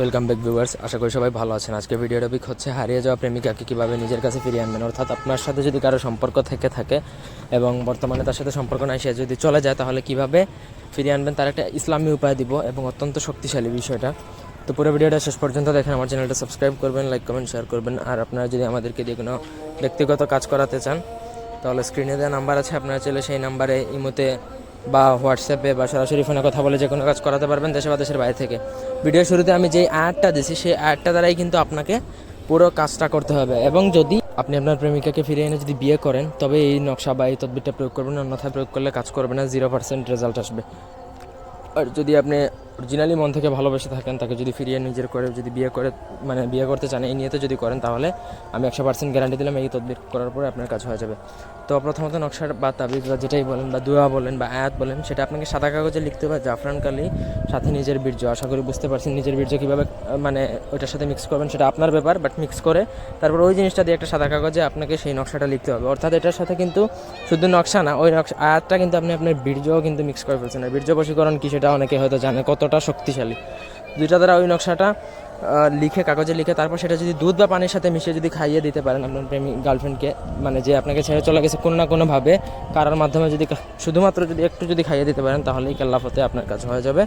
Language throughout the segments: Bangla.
ওয়েলকাম ব্যাক ভিউয়ার্স আশা করি সবাই ভালো আছেন। আজকে ভিডিও টপিক হচ্ছে হারিয়ে যাওয়া প্রেমিকাকে কীভাবে নিজের কাছে ফিরিয়ে আনবেন? অর্থাৎ আপনার সাথে যদি কারও সম্পর্ক থেকে থাকে এবং বর্তমানে তার সাথে সম্পর্ক নাই, সে যদি চলে যায়, তাহলে কীভাবে ফিরিয়ে আনবেন? তার একটা ইসলামী উপায় দিব এবং অত্যন্ত শক্তিশালী বিষয়টা। তো পুরো ভিডিওটা শেষ পর্যন্ত দেখেন, আমার চ্যানেলটা সাবস্ক্রাইব করবেন লাইক কমেন্ট শেয়ার করবেন। আর আপনারা যদি আমাদেরকে দিয়ে কোনো ব্যক্তিগত কাজ করাতে চান, তাহলে স্ক্রিনে দেওয়া নাম্বার আছে। আপনারা চাইলে সেই নাম্বারে ইমোতে বা হোয়াটসঅ্যাপে বা সরাসরি ফোনে কথা বলে যে কোনো কাজ করাতে পারবেন দেশে বা দেশের বাইরে থেকে। ভিডিও শুরুতে আমি যেই অ্যাডটা দিছি, সেই অ্যাডটা দ্বারাই কিন্তু আপনাকে পুরো কাজটা করতে হবে। এবং যদি আপনি আপনার প্রেমিকাকে ফিরে এনে যদি বিয়ে করেন, তবে এই নকশা বা এই তদবিরটা প্রয়োগ করবেন অন্যথায় প্রয়োগ করলে কাজ করবে না জিরো পার্সেন্ট রেজাল্ট আসবে। আর যদি আপনি অরিজিনালি মন থেকে ভালোবেসে থাকেন, তাকে যদি ফিরিয়ে নিজের করে যদি বিয়ে করে মানে বিয়ে করতে চান, এই নিয়ে তো যদি করেন, তাহলে আমি একশো পার্সেন্ট গ্যারান্টি দিলাম, এই তদবির করার পরে আপনার কাজ হয়ে যাবে। তো প্রথমত নকশার বা তাবিজ বা যেটাই বলেন বা দোয়া বলেন বা আয়াত বলেন, সেটা আপনাকে সাদা কাগজে লিখতে হবে, জাফরান কালি, সাথে নিজের বীর্য। আশা করি বুঝতে পারছেন নিজের বীর্য কীভাবে মানে ওইটার সাথে মিক্স করবেন, সেটা আপনার ব্যাপার বাট মিক্স করে তারপর ওই জিনিসটা দিয়ে একটা সাদা কাগজে আপনাকে সেই নকশাটা লিখতে হবে। অর্থাৎ এটার সাথে কিন্তু শুধু নকশা না, ওই নকশা, আয়াতটা কিন্তু আপনি আপনার বীর্যও কিন্তু মিক্স করে ফেলছেন। আর বীর্য বশীকরণ কি সেটা অনেকে হয়তো জানে, কতটা শক্তিশালী। দুইটা দ্বারা ওই নকশাটা লিখে, কাগজে লিখে, তারপর সেটা যদি দুধ বা পানির সাথে মিশিয়ে যদি খাইয়ে দিতে পারেন আপনার প্রেমিক গার্লফ্রেন্ডকে মানে যে আপনাকে ছেড়ে চলে গেছে কোনো না কোনোভাবে, কারার মাধ্যমে যদি শুধুমাত্র যদি একটু যদি খাইয়ে দিতে পারেন, তাহলেই কেল্লাফতে আপনার কাজ হয়ে যাবে।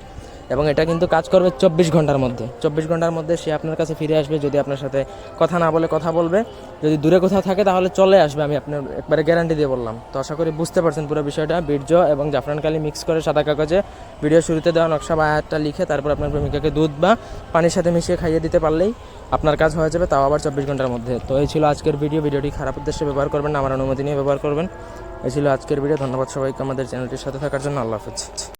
এবং এটা কিন্তু কাজ করবে চব্বিশ ঘণ্টার মধ্যে। চব্বিশ ঘণ্টার মধ্যে সে আপনার কাছে ফিরে আসবে, যদি আপনার সাথে কথা না বলে কথা বলবে। যদি দূরে কোথাও থাকে তাহলে চলে আসবে, আমি আপনার একবারে গ্যারান্টি দিয়ে বললাম। তো আশা করি বুঝতে পারছেন পুরো বিষয়টা। বীর্য এবং জাফরান কালি মিক্স করে সাদা কাগজে ভিডিও শুরুতে দেওয়া নকশা বা আয়াতটা লিখে তারপর আপনার প্রেমিকাকে দুধ বা পানির সাথে মিশিয়ে খাইয়ে দিতে পারলেই আপনার কাজ হয়ে যাবে, তাও আবার চব্বিশ ঘণ্টার মধ্যে। তো এই ছিল আজকের ভিডিও ভিডিওটি খারাপ উদ্দেশ্যে ব্যবহার করবেন আমার অনুমতি নিয়ে ব্যবহার করবেন। এই ছিল আজকের ভিডিও ধন্যবাদ সবাইকে আমাদের চ্যানেলটির সাথে থাকার জন্য। আল্লাহ হাফেজ।